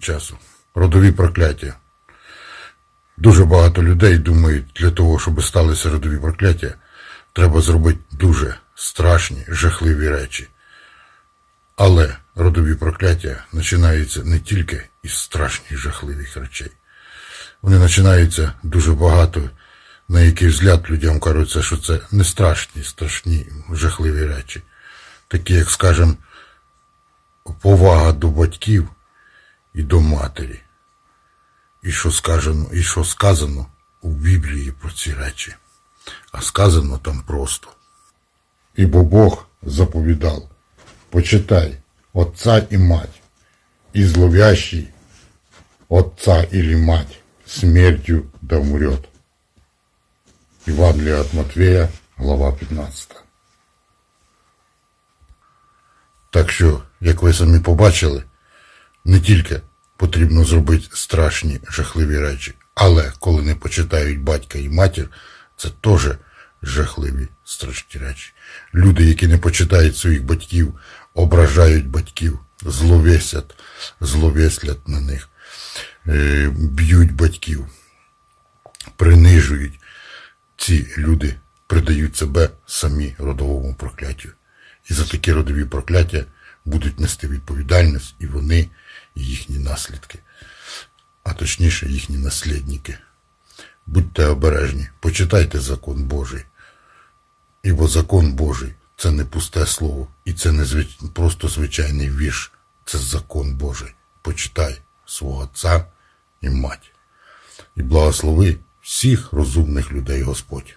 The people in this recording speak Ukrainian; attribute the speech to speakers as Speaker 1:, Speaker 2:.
Speaker 1: Часу. Родові прокляття. Дуже багато людей думають, для того, щоб сталися родові прокляття, треба зробити дуже страшні, жахливі речі. Але родові прокляття починаються не тільки із страшних жахливих речей. Вони починаються дуже багато, на який взгляд людям кажуться, що це не страшні, страшні, жахливі речі. Такі, як, скажем, повага до батьків і до матері. І що сказано, і що сказано у Біблії про ці речі. А сказано там просто. Ібо Бог заповідав, почитай отца і мать, і зловящий отца или мать смертью да умрет. Евангелие от Матвея, глава 15. Так що, як ви самі побачили, не тільки потрібно зробити страшні, жахливі речі, але коли не почитають батька і матір, це теж жахливі, страшні речі. Люди, які не почитають своїх батьків, ображають батьків, зловесять, зловеслять на них, е, б'ють батьків, принижують. Ці люди придають себе самі родовому прокляттю. І за такі родові прокляття будуть нести відповідальність і вони, і їхні наслідки, а точніше їхні наслідники. Будьте обережні, почитайте закон Божий. Ібо закон Божий це не пусте слово, і це не звич... просто звичайний вірш, це закон Божий. Почитай свого отця і мать. І благослови всіх розумних людей Господь.